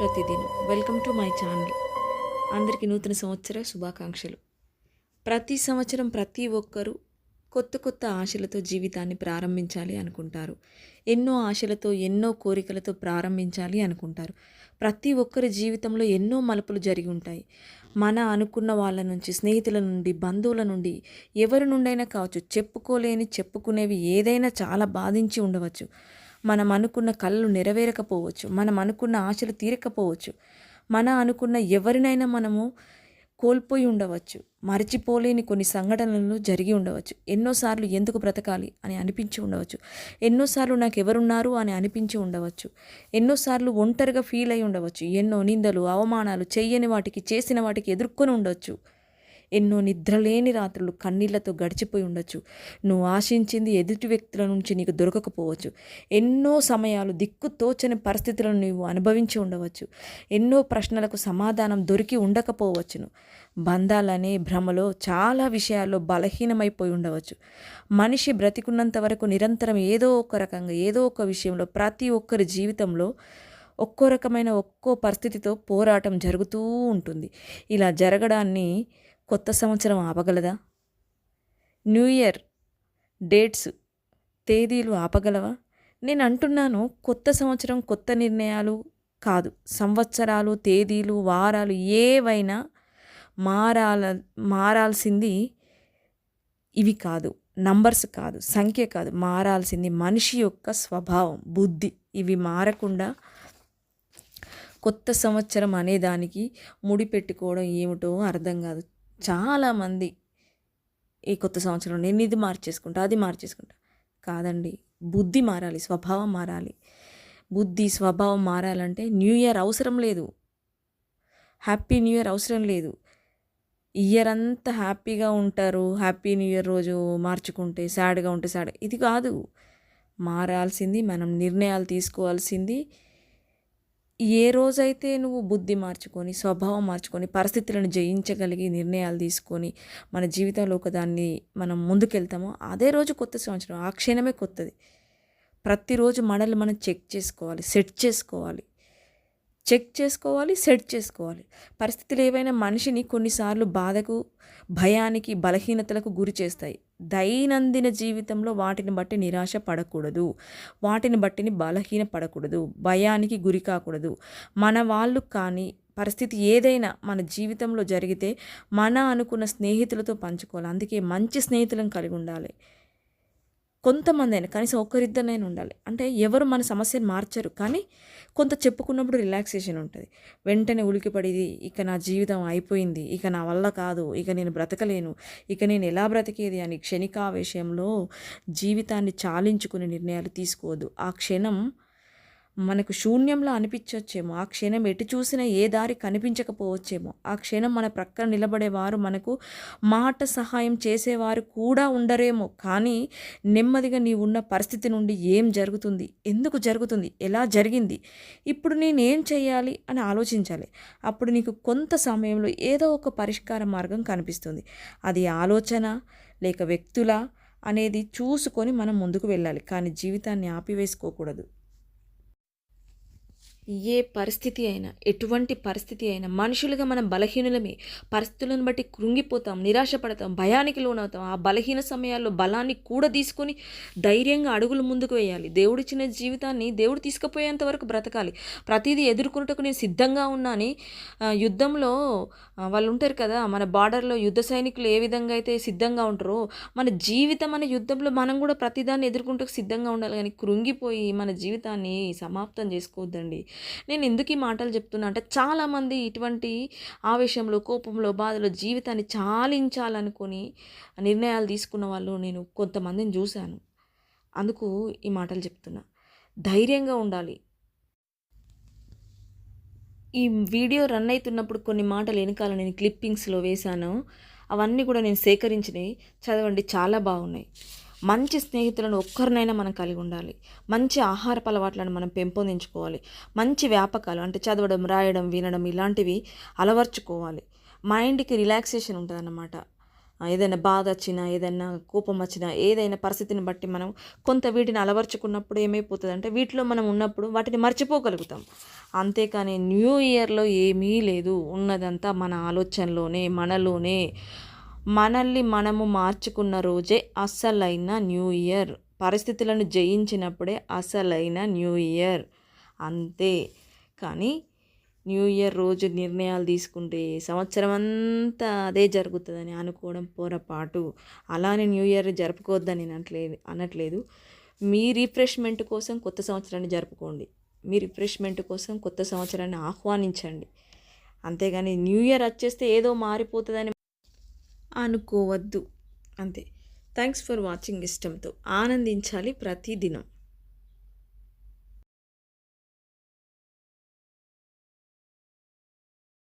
ప్రతిదినం. Welcome to my channel అందరికీ నూతన సంవత్సర శుభాకాంక్షలు. ప్రతి సంవత్సరం ప్రతి ఒక్కరూ కొత్త కొత్త ఆశలతో జీవితాన్ని ప్రారంభించాలి అనుకుంటారు. ఎన్నో ఆశలతో ఎన్నో కోరికలతో ప్రారంభించాలి అనుకుంటారు. ప్రతి ఒక్కరి జీవితంలో ఎన్నో మలుపులు జరిగి ఉంటాయి. మన అనుకున్న వాళ్ళ నుంచి స్నేహితుల నుండి బంధువుల నుండి ఎవరి నుండైనా కావచ్చు చెప్పుకోలేని చెప్పుకునేవి ఏదైనా చాలా బాధించి ఉండవచ్చు. మనం అనుకున్న కళలు నెరవేరకపోవచ్చు. మనం అనుకున్న ఆశలు తీరకపోవచ్చు. మన అనుకున్న ఎవరినైనా మనము కోల్పోయి ఉండవచ్చు. మరచిపోలేని కొన్ని సంఘటనలు జరిగి ఉండవచ్చు. ఎన్నోసార్లు ఎందుకు బ్రతకాలి అని అనిపించి ఉండవచ్చు. ఎన్నోసార్లు నాకు ఎవరున్నారు అని అనిపించి ఉండవచ్చు. ఎన్నోసార్లు ఒంటరిగా ఫీల్ అయి ఉండవచ్చు. ఎన్నో నిందలు అవమానాలు చేయని వాటికి చేసిన వాటికి ఎదుర్కొని ఉండవచ్చు ఎన్నో నిద్రలేని రాత్రులు కన్నీళ్ళతో గడిచిపోయి ఉండొచ్చు. నువ్వు ఆశించింది ఎదుటి వ్యక్తుల నుంచి నీకు దొరకకపోవచ్చు. ఎన్నో సమయాలు దిక్కు తోచని పరిస్థితులను నీవు అనుభవించి ఉండవచ్చు. ఎన్నో ప్రశ్నలకు సమాధానం దొరికి ఉండకపోవచ్చును. బంధాలనే భ్రమలో చాలా విషయాల్లో బలహీనమైపోయి ఉండవచ్చు. మనిషి బ్రతికున్నంత వరకు నిరంతరం ఏదో ఒక రకంగా ఏదో ఒక విషయంలో ప్రతి ఒక్కరి జీవితంలో ఒక్కో రకమైన ఒక్కో పరిస్థితితో పోరాటం జరుగుతూ ఉంటుంది. ఇలా జరగడాన్ని కొత్త సంవత్సరం ఆపగలదా? న్యూ ఇయర్ డేట్స్ తేదీలు ఆపగలవా? నేను అంటున్నాను కొత్త సంవత్సరం కొత్త నిర్ణయాలు కాదు. సంవత్సరాలు తేదీలు వారాలు ఏవైనా మారాల మారాల్సింది ఇవి కాదు. నంబర్స్ కాదు. సంఖ్య కాదు. మారాల్సింది మనిషి యొక్క స్వభావం బుద్ధి. ఇవి మారకుండా కొత్త సంవత్సరం అనేదానికి ముడిపెట్టుకోవడం ఏమిటో అర్థం కాదు. చాలామంది ఈ కొత్త సంవత్సరం నేను ఇది మార్చేసుకుంటా అది మార్చేసుకుంటా. కాదండి బుద్ధి మారాలి స్వభావం మారాలి. బుద్ధి స్వభావం మారాలంటే న్యూ ఇయర్ అవసరం లేదు. హ్యాపీ న్యూ ఇయర్ అవసరం లేదు. ఇయర్ అంతా హ్యాపీగా ఉంటారు హ్యాపీ న్యూ ఇయర్ రోజు మార్చుకుంటే సాడ్గా ఉంటే సాడ్. ఇది కాదు. మారాల్సింది మనం నిర్ణయాలు తీసుకోవాల్సింది ఏ రోజైతే నువ్వు బుద్ధి మార్చుకొని స్వభావం మార్చుకొని పరిస్థితులను జయించగలిగి నిర్ణయాలు తీసుకొని మన జీవితంలో ఒకదాన్ని మనం ముందుకెళ్తామో అదే రోజు కొత్త సంవత్సరం ఆ క్షణమే కొత్తది. ప్రతిరోజు మనల్ని మనం చెక్ చేసుకోవాలి సెట్ చేసుకోవాలి. చెక్ చేసుకోవాలి సెట్ చేసుకోవాలి. పరిస్థితులు ఏవైనా మనిషిని కొన్నిసార్లు బాధకు భయానికి బలహీనతలకు గురి చేస్తాయి. దైనందిన జీవితంలో వాటిని బట్టి నిరాశ పడకూడదు. వాటిని బట్టిని బలహీన పడకూడదు. భయానికి గురి కాకూడదు. మన వాళ్ళు కానీ పరిస్థితి ఏదైనా మన జీవితంలో జరిగితే మన అనుకున్న స్నేహితులతో పంచుకోవాలి. అందుకే మంచి స్నేహితులను కలిగి ఉండాలి. కొంతమంది అయినా కనీసం ఒక్కరిద్దరినైనా ఉండాలి. అంటే ఎవరు మన సమస్యను మార్చరు కానీ కొంత చెప్పుకున్నప్పుడు రిలాక్సేషన్ ఉంటుంది. వెంటనే ఉలికిపడేది ఇక నా జీవితం అయిపోయింది ఇక నా వల్ల కాదు ఇక నేను బ్రతకలేను ఇక నేను ఎలా బ్రతికేది అని క్షణికావేశంలో జీవితాన్ని చాలించుకునే నిర్ణయాలు తీసుకోవద్దు. ఆ క్షణం మనకు శూన్యంలో అనిపించవచ్చేమో ఆ క్షణం ఎటు చూసినా ఏ దారి కనిపించకపోవచ్చేమో. ఆ క్షణం మన ప్రక్కన నిలబడేవారు మనకు మాట సహాయం చేసేవారు కూడా ఉండరేమో. కానీ నెమ్మదిగా నీవు ఉన్న పరిస్థితి నుండి ఏం జరుగుతుంది? ఎందుకు జరుగుతుంది? ఎలా జరిగింది? ఇప్పుడు నేనేం చేయాలి అని ఆలోచించాలి. అప్పుడు నీకు కొంత సమయంలో ఏదో ఒక పరిష్కార మార్గం కనిపిస్తుంది. అది ఆలోచన లేక వ్యక్తుల అనేది చూసుకొని మనం ముందుకు వెళ్ళాలి. కానీ జీవితాన్ని ఆపివేసుకోకూడదు. ఏ పరిస్థితి అయినా ఎటువంటి పరిస్థితి అయినా మనుషులుగా మనం బలహీనులమే పరిస్థితులను బట్టి కృంగిపోతాం నిరాశపడతాం భయానికి లోనవుతాం. ఆ బలహీన సమయాల్లో బలాన్ని కూడా తీసుకొని ధైర్యంగా అడుగులు ముందుకు వేయాలి. దేవుడిచ్చిన జీవితాన్ని దేవుడు తీసుకుపోయేంత వరకు బ్రతకాలి. ప్రతిదీ ఎదుర్కొనుటకు నేను సిద్ధంగా ఉన్నాని యుద్ధంలో వాళ్ళు ఉంటారు కదా మన బార్డర్లో యుద్ధ సైనికులు ఏ విధంగా అయితే సిద్ధంగా ఉంటారో మన జీవితం అనే యుద్ధంలో మనం కూడా ప్రతిదాన్ని ఎదుర్కొంటూ సిద్ధంగా ఉండాలి. కానీ కృంగిపోయి మన జీవితాన్ని సమాప్తం చేసుకోవద్దండి. నేను ఎందుకు ఈ మాటలు చెప్తున్నా అంటే చాలామంది ఇటువంటి ఆవేశంలో కోపంలో బాధలో జీవితాన్ని చాలించాలనుకొని నిర్ణయాలు తీసుకున్న వాళ్ళు నేను కొంతమందిని చూశాను. అందుకు ఈ మాటలు చెప్తున్నా. ధైర్యంగా ఉండాలి. ఈ వీడియో రన్ అవుతున్నప్పుడు కొన్ని మాటలు వెనకాల నేను క్లిప్పింగ్స్లో వేశాను. అవన్నీ కూడా నేను సేకరించినవి చదవండి చాలా బాగున్నాయి. మంచి స్నేహితులను ఒక్కరినైనా మనం కలిగి ఉండాలి. మంచి ఆహారపు అలవాట్లను మనం పెంపొందించుకోవాలి. మంచి వ్యాపకాలు అంటే చదవడం రాయడం వినడం ఇలాంటివి అలవర్చుకోవాలి. మైండ్కి రిలాక్సేషన్ ఉంటుంది అన్నమాట ఏదైనా బాధ వచ్చినా ఏదైనా కోపం వచ్చినా ఏదైనా పరిస్థితిని బట్టి మనం కొంత వీటిని అలవర్చుకున్నప్పుడు ఏమైపోతుంది అంటే వీటిలో మనం ఉన్నప్పుడు వాటిని మర్చిపోగలుగుతాం. అంతేకాని న్యూ ఇయర్లో ఏమీ లేదు. ఉన్నదంతా మన ఆలోచనలోనే మనలోనే మనల్ని మనము మార్చుకున్న రోజే అసలైన న్యూ ఇయర్. పరిస్థితులను జయించినప్పుడే అసలైన న్యూ ఇయర్. అంతే. కానీ న్యూ ఇయర్ రోజు నిర్ణయాలు తీసుకుంటే సంవత్సరం అంతా అదే జరుగుతుందని అనుకోవడం పొరపాటు. అలానే న్యూ ఇయర్ జరుపుకోవద్దని అనట్లేదు అనట్లేదు. మీ రిఫ్రెష్మెంట్ కోసం కొత్త సంవత్సరాన్ని జరుపుకోండి. మీ రిఫ్రెష్మెంట్ కోసం కొత్త సంవత్సరాన్ని ఆహ్వానించండి. అంతేగాని న్యూ ఇయర్ వచ్చేస్తే ఏదో మారిపోతుందని అనుకోవద్దు. అంతే. థ్యాంక్స్ ఫర్ వాచింగ్ ఇష్టంతో ఆనందించాలి ప్రతిదినం.